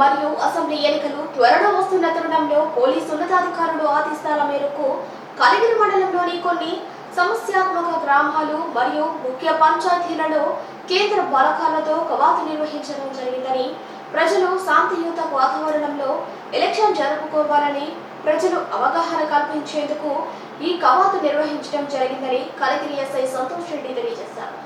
మరియు అసెంబ్లీ ఎన్నికలు త్వరలో వస్తున్న తరుణంలో పోలీసు ఉన్నతాధికారులు ఆదేశాల మేరకు కలిగిరి మండలంలోని కొన్ని సమస్యాత్మక గ్రామాలు మరియు ముఖ్య పంచాయతీలలో కేంద్ర బలకాలతో కవాతు నిర్వహించడం జరిగిందని ప్రజలు శాంతియుత వాతావరణంలో ఎలక్షన్ జరుపుకోవాలని ప్రజలు అవగాహన కల్పించేందుకు ఈ కవాతు నిర్వహించడం జరిగిందని కలిగిరి ఎస్ఐ సంతోష్ రెడ్డి తెలియజేశారు.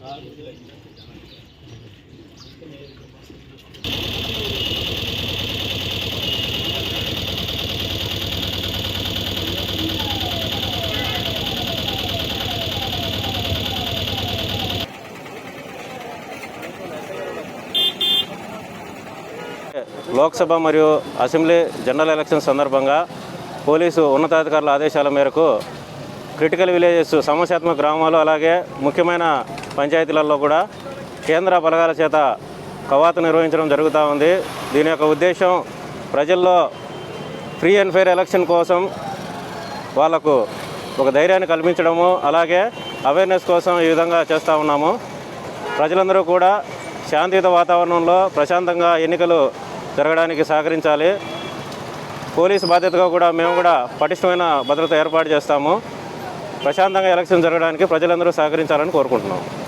아, లోక్సభ మరియు అసెంబ్లీ జనరల్ ఎలక్షన్ సందర్భంగా పోలీసు ఉన్నతాధికారుల ఆదేశాల మేరకు క్రిటికల్ విలేజెస్ సమస్యాత్మక గ్రామాలు అలాగే ముఖ్యమైన పంచాయతీలలో కూడా కేంద్ర బలగాల చేత కవాతు నిర్వహించడం జరుగుతూ ఉంది. దీని యొక్క ఉద్దేశం ప్రజల్లో ఫ్రీ అండ్ ఫెయిర్ ఎలక్షన్ కోసం వాళ్ళకు ఒక ధైర్యాన్ని కల్పించడము అలాగే అవేర్నెస్ కోసం ఈ విధంగా చేస్తూ ఉన్నాము. ప్రజలందరూ కూడా శాంతియుత వాతావరణంలో ప్రశాంతంగా ఎన్నికలు జరగడానికి సహకరించాలి. పోలీసు బాధ్యతగా కూడా మేము కూడా పటిష్టమైన భద్రత ఏర్పాటు చేస్తాము. ప్రశాంతంగా ఎలక్షన్ జరగడానికి ప్రజలందరూ సహకరించాలని కోరుకుంటున్నాం